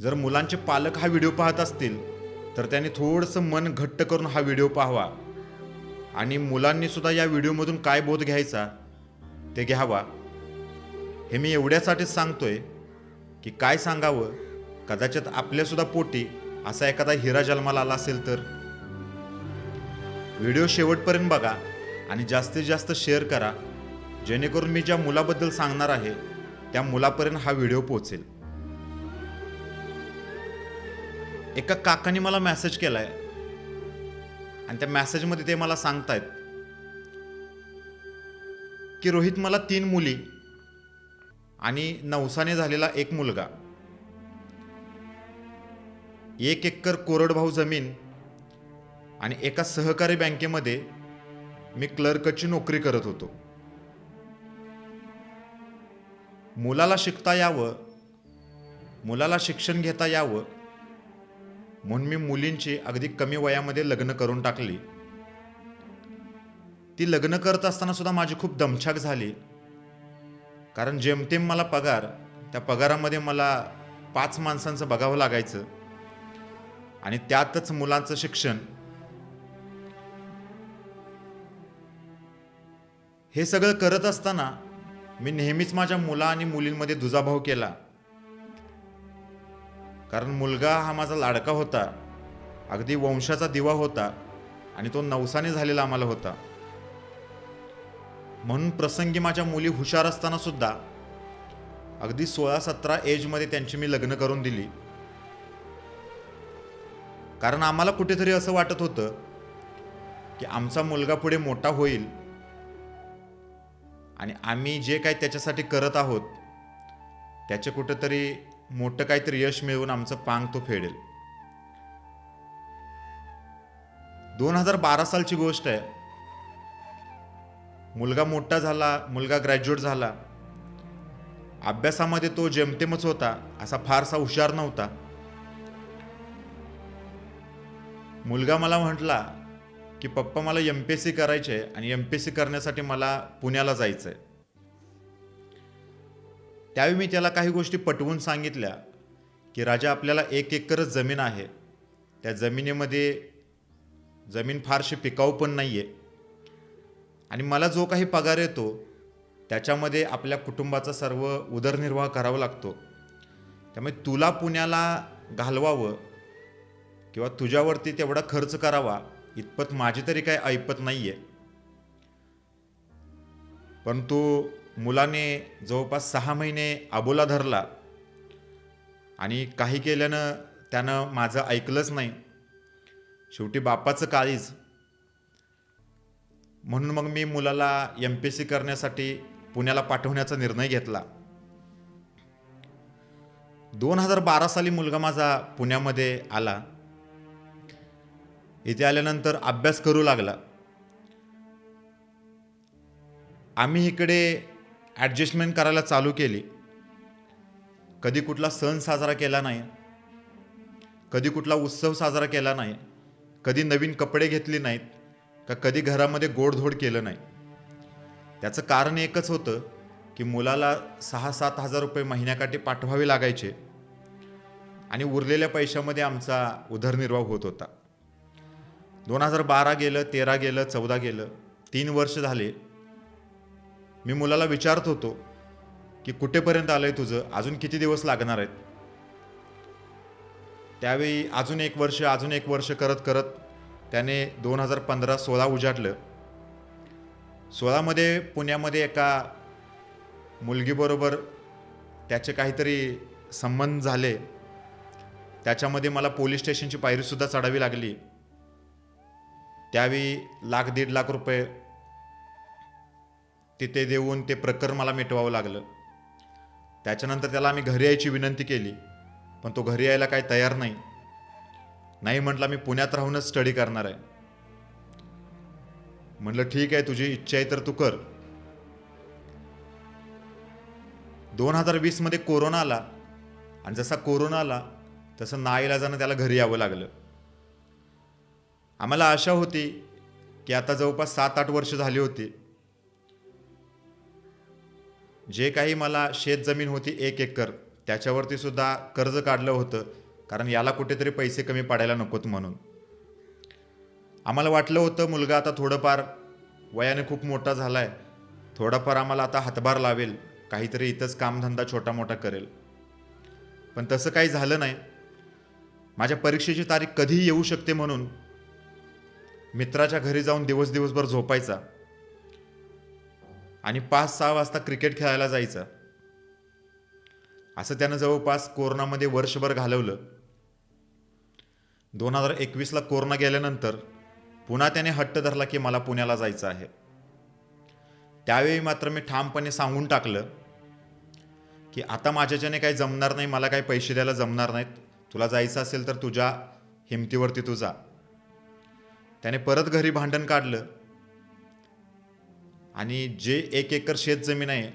जर मुलांचे पालक हा व्हिडिओ पाहत असतील तर त्यांनी थोडंसं मन घट्ट करून हा व्हिडिओ पाहावा. आणि मुलांनी सुद्धा या व्हिडिओमधून काय बोध घ्यायचा ते घ्यावा. हे मी एवढ्यासाठीच सांगतोय की काय सांगावं? कदाचित आपल्यासुद्धा पोटी असा एखादा हिरा जन्माला आला असेल तर. व्हिडिओ शेवटपर्यंत बघा आणि जास्तीत जास्त शेअर करा जेणेकरून मी ज्या मुलाबद्दल सांगणार आहे त्या मुलापर्यंत हा व्हिडिओ पोहोचेल. एका काकाने मला मॅसेज केला आहे आणि त्या मॅसेजमध्ये ते मला सांगतायत की रोहित मला तीन मुली आणि नवसाने झालेला एक मुलगा. एक एकर कोरडभाऊ जमीन आणि एका सहकारी बँकेमध्ये मी क्लर्कची नोकरी करत होतो. मुलाला शिकता यावं मुलाला शिक्षण घेता यावं म्हणून मी मुलींची अगदी कमी वयामध्ये लग्न करून टाकली. ती लग्न करत असताना सुद्धा माझी खूप दमछाक झाली. कारण जेमतेम मला पगार त्या पगारामध्ये मला पाच माणसांचं बघावं लागायचं. आणि त्यातच मुलांचं शिक्षण. हे सगळं करत असताना मी नेहमीच माझ्या मुला आणि मुलींमध्ये दुजाभाव केला. कारण मुलगा हा माझा लाडका होता. अगदी वंशाचा दिवा होता आणि तो नवसाने झालेला आम्हाला होता. म्हणून प्रसंगी माझ्या मुली हुशार असताना सुद्धा अगदी सोळा सतरा एजमध्ये त्यांची मी लग्न करून दिली. कारण आम्हाला कुठेतरी असं वाटत होतं की आमचा मुलगा पुढे मोठा होईल आणि आम्ही जे काही त्याच्यासाठी करत आहोत त्याचे कुठेतरी मोठं काहीतरी यश मिळवून आमचं पांग तो फेडेल. दोन हजार बारा सालची गोष्ट आहे. मुलगा मोठा झाला मुलगा ग्रॅज्युएट झाला. अभ्यासामध्ये तो जेमतेमच होता असा फारसा हुशार नव्हता. मुलगा मला म्हटला की पप्पा मला एम पी एस सी करायचे आणि एम पी एस सी करण्यासाठी मला पुण्याला जायचं आहे त्यावेळी मी त्याला काही गोष्टी पटवून सांगितल्या की राजा आपल्याला एक एकरच जमीन आहे. त्या जमिनीमध्ये जमीन फारशी पिकाऊ पण नाही आहे आणि मला जो काही पगार येतो त्याच्यामध्ये आपल्या कुटुंबाचा सर्व उदरनिर्वाह करावा लागतो. त्यामुळे तुला पुण्याला घालवावं किंवा तुझ्यावरती तेवढा खर्च करावा इतपत माझी तरी काही ऐपत नाही आहे परंतु मुलाने जवळपास सहा महिने अबोला धरला आणि काही केल्यानं त्यानं माझं ऐकलंच नाही. शेवटी बापाचं काळीज. म्हणून मग मी मुलाला एम पी सी करण्यासाठी पुण्याला पाठवण्याचा निर्णय घेतला. दोन हजार बारा साली मुलगा माझा पुण्यामध्ये आला. इथे आल्यानंतर अभ्यास करू लागला. आम्ही इकडे ॲडजस्टमेंट करायला चालू केली. कधी कुठला सण साजरा केला नाही. कधी कुठला उत्सव साजरा केला नाही. कधी नवीन कपडे घेतले नाहीत. का कधी घरामध्ये गोडधोड केलं नाही. त्याचं कारण एकच होतं की मुलाला सहा सात हजार रुपये महिन्याकाठी पाठवावे लागायचे. आणि उरलेल्या पैशामध्ये आमचा उदरनिर्वाह होत होता. दोन हजार बारा गेलं तेरा गेलं चौदा गेलं तीन वर्ष झाले. मी मुलाला विचारत होतो की कुठेपर्यंत आलं आहे तुझं? अजून किती दिवस लागणार आहेत? त्यावेळी अजून एक वर्ष अजून एक वर्ष करत करत त्याने दोन हजार पंधरा सोळा उजाडलं. सोळामध्ये पुण्यामध्ये एका मुलगीबरोबर त्याचे काहीतरी संबंध झाले. त्याच्यामध्ये मला पोलीस स्टेशनची पायरीसुद्धा चढावी लागली. त्यावेळी लाख दीड लाख रुपये तिथे देऊन ते प्रकरण मला मिटवावं लागलं. त्याच्यानंतर त्याला आम्ही घरी यायची विनंती केली पण तो घरी यायला काही तयार नाही. नाही म्हटलं मी पुण्यात राहूनच स्टडी करणार आहे. म्हटलं ठीक आहे तुझी इच्छा आहे तर तू कर. दोन हजार वीसमध्ये कोरोना आला आणि जसा कोरोना आला तसं नाईलाजानं त्याला घरी यावं लागलं. आम्हाला आशा होती की आता जवळपास सात आठ वर्ष झाली होती. जे काही मला शेतजमीन होती एक एकर त्याच्यावरती सुद्धा कर्ज काढलं होतं कारण याला कुठेतरी पैसे कमी पडायला नकोत म्हणून. आम्हाला वाटलं होतं मुलगा आता थोडंफार वयाने खूप मोठा झाला आहे थोडाफार आम्हाला आता हातभार लावेल काहीतरी इथंच कामधंदा छोटा मोठा करेल. पण तसं काही झालं नाही. माझ्या परीक्षेची तारीख कधीही येऊ शकते म्हणून मित्राच्या घरी जाऊन दिवस दिवसभर झोपायचा. आणि पाच सहा वाजता क्रिकेट खेळायला जायचा. असं त्यानं जवळपास कोरोनामध्ये वर्षभर घालवलं. दोन हजार एकवीसला कोरोना गेल्यानंतर पुन्हा त्याने हट्ट धरला की मला पुण्याला जायचं आहे. त्यावेळी मात्र मी ठामपणे सांगून टाकलं की आता माझ्याच्याने काही जमणार नाही मला काही पैसे द्यायला जमणार नाहीत. तुला जायचं असेल तर तुझ्या हिमतीवरती तू जा. त्याने परत घरी भांडण काढलं. आणि जे एक एकर शेत जमीन आहे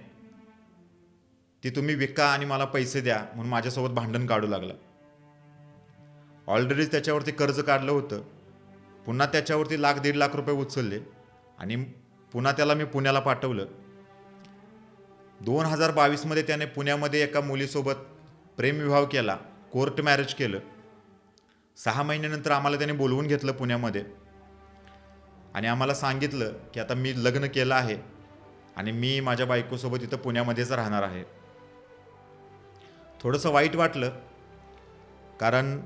ती तुम्ही विका आणि मला पैसे द्या म्हणून माझ्यासोबत भांडण काढू लागला. ऑलरेडी त्याच्यावरती कर्ज काढलं होतं. पुन्हा त्याच्यावरती लाख दीड लाख रुपये उचलले आणि पुन्हा त्याला मी पुण्याला पाठवलं. दोन हजार बावीसमध्ये त्याने पुण्यामध्ये एका मुलीसोबत प्रेमविवाह केला कोर्ट मॅरेज केलं. सहा महिन्यानंतर आम्हाला त्याने बोलवून घेतलं पुण्यामध्ये. आणि आम्हाला सांगितलं की आता मी लग्न केलं आहे आणि मी माझ्या बायकोसोबत इथं पुण्यामध्येच राहणार आहे. थोडंसं वाईट वाटलं कारण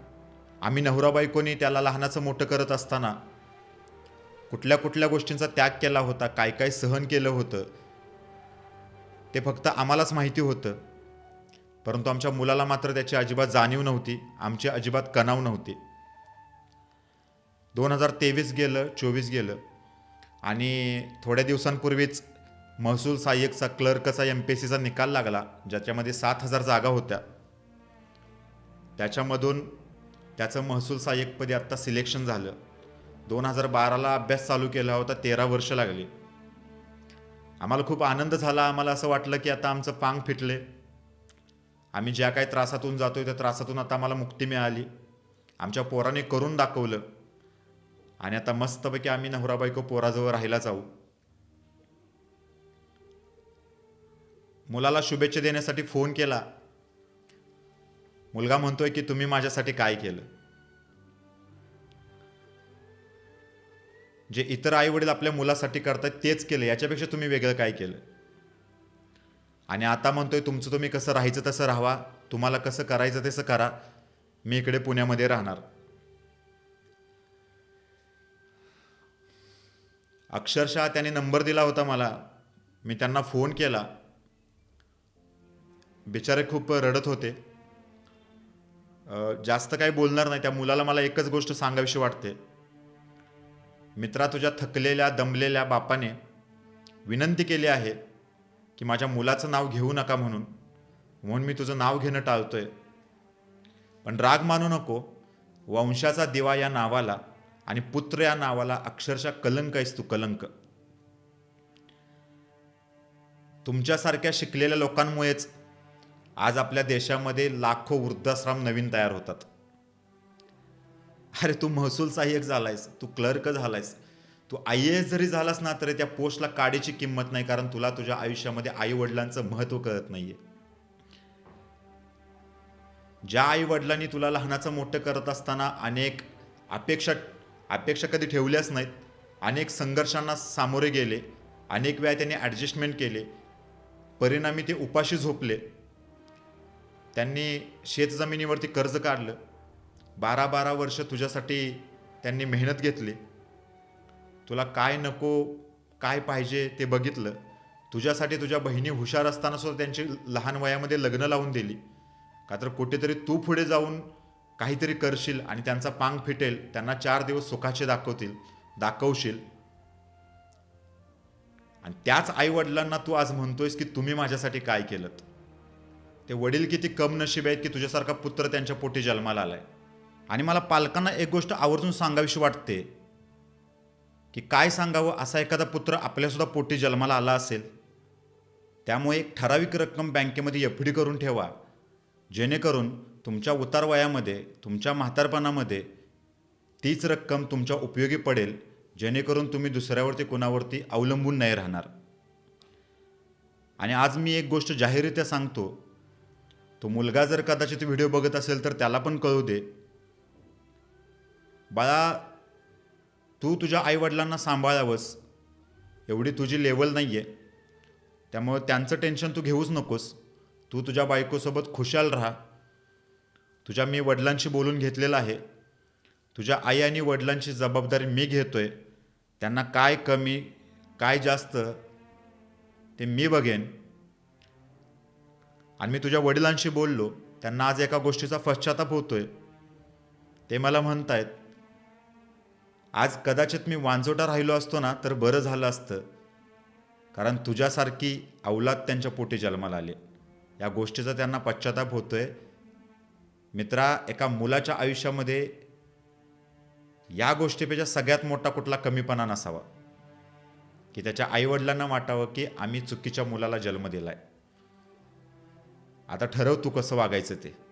आम्ही नवरा बायकोनी त्याला लहानाचं मोठं करत असताना कुठल्या कुठल्या गोष्टींचा त्याग केला होता काय काय सहन केलं होतं ते फक्त आम्हालाच माहिती होतं. परंतु आमच्या मुलाला मात्र त्याची अजिबात जाणीव नव्हती आमची अजिबात कणाव नव्हती. दोन हजार तेवीस गेलं चोवीस गेलं. आणि थोड्या दिवसांपूर्वीच महसूल सहाय्यकचा क्लर्कचा एम पी एस सीचा निकाल लागला ज्याच्यामध्ये सात हजार जागा होत्या. त्याच्यामधून त्याचं महसूल सहाय्यकपदी आत्ता सिलेक्शन झालं. दोन हजार बाराला अभ्यास चालू केला होता तेरा वर्ष लागली. आम्हाला खूप आनंद झाला आम्हाला असं वाटलं की आता आमचं पांग फिटले. आम्ही ज्या काही त्रासातून जातोय त्या त्रासातून आता आम्हाला मुक्ती मिळाली. आमच्या पोराने करून दाखवलं. आणि आता मस्तपैकी आम्ही नवरा बायको पोराजवळ राहायला जाऊ. मुलाला शुभेच्छा देण्यासाठी फोन केला. मुलगा म्हणतोय की तुम्ही माझ्यासाठी काय केलं? जे इतर आई वडील आपल्या मुलासाठी करतात तेच केलं. याच्यापेक्षा तुम्ही वेगळं काय केलं? आणि आता म्हणतोय तुमचं तुम्ही कसं राहायचं तसं राहावा. तुम्हाला कसं करायचं तसं करा. मी इकडे पुण्यामध्ये राहणार. अक्षरशः त्याने नंबर दिला होता मला. मी त्यांना फोन केला. बिचारे खूप रडत होते. जास्त काही बोलणार नाही. त्या मुलाला मला एकच गोष्ट सांगावीशी वाटते. मित्रा तुझ्या थकलेल्या दमलेल्या बापाने विनंती केली आहे की माझ्या मुलाचं नाव घेऊ नका म्हणून. म्हणून मी तुझं नाव घेणं टाळतोय. पण राग मानू नको. वंशाचा दिवा या नावाला आणि पुत्र या नावाला अक्षरशः कलंक आहेस तू कलंक. तुमच्यासारख्या शिकलेल्या लोकांमुळेच आज आपल्या देशामध्ये लाखो वृद्धाश्रम नवीन तयार होतात. अरे तू महसूल सहाय्यक झालायस तू क्लर्क झालायस. तू आय एस जरी झालास ना तरी त्या पोस्टला काडीची किंमत नाही कारण तुला तुझ्या आयुष्यामध्ये आई वडिलांचं महत्त्व कळत नाहीये. ज्या आई वडिलांनी तुला लहानाचं मोठं करत असताना अनेक अपेक्षा अपेक्षा कधी ठेवल्याच नाहीत. अनेक संघर्षांना सामोरे गेले. अनेक वेळा त्यांनी ॲडजस्टमेंट केले. परिणामी ते उपाशी झोपले. त्यांनी शेतजमिनीवरती कर्ज काढलं. बारा बारा वर्ष तुझ्यासाठी त्यांनी मेहनत घेतली. तुला काय नको काय पाहिजे ते बघितलं. तुझ्यासाठी तुझ्या बहिणी हुशार असताना सुद्धा त्यांची लहान वयामध्ये लग्न लावून दिली. का तर कुठेतरी तू पुढे जाऊन काहीतरी करशील आणि त्यांचा पांग फिटेल त्यांना चार दिवस सुखाचे दाखवतील दाखवशील. आणि त्याच आईवडिलांना तू आज म्हणतोयस की तुम्ही माझ्यासाठी काय केलं ते वडील किती कम नशीब आहेत की तुझ्यासारखा पुत्र त्यांच्या पोटी जन्माला आलाय. आणि मला पालकांना एक गोष्ट आवर्जून सांगावीशी वाटते की काय सांगावं असा एखादा पुत्र आपल्यासुद्धा पोटी जन्माला आला असेल त्यामुळे एक ठराविक रक्कम बँकेमध्ये एफ डी करून ठेवा जेणेकरून तुमच्या उतार वयामध्ये तुमच्या म्हातारपणामध्ये तीच रक्कम तुमच्या उपयोगी पडेल जेणेकरून तुम्ही दुसऱ्यावरती कोणावरती अवलंबून नाही राहणार. आणि आज मी एक गोष्ट जाहीररित्या सांगतो. तो मुलगा जर कदाचित व्हिडिओ बघत असेल तर त्याला पण कळू दे. बाळा तू तुझ्या आईवडिलांना सांभाळावंस. एवढी तुझी लेवल नाही आहे त्यामुळे त्यांचं टेन्शन तू घेऊच नकोस. तू तुझ्या बायकोसोबत खुशाल राहा. तुझ्या मी वडिलांशी बोलून घेतलेलं आहे. तुझ्या आई आणि वडिलांची जबाबदारी मी घेतो आहे त्यांना काय कमी काय जास्त ते मी बघेन. आणि मी तुझ्या वडिलांशी बोललो त्यांना आज एका गोष्टीचा पश्चाताप होतोय. ते मला म्हणतायत आज कदाचित मी वांजोटा राहिलो असतो ना तर बरं झालं असतं. कारण तुझ्यासारखी अवलाद त्यांच्या पोटी जन्माला आली. या गोष्टीचा त्यांना पश्चाताप होतोय. मित्रा एका मुलाच्या आयुष्यामध्ये या गोष्टीपेक्षा सगळ्यात मोठा कुठला कमीपणा नसावा. की त्याच्या आईवडिलांना वाटावं की आम्ही चुकीच्या मुलाला जन्म दिला आहे आता ठरव तू कसं वागायचं ते.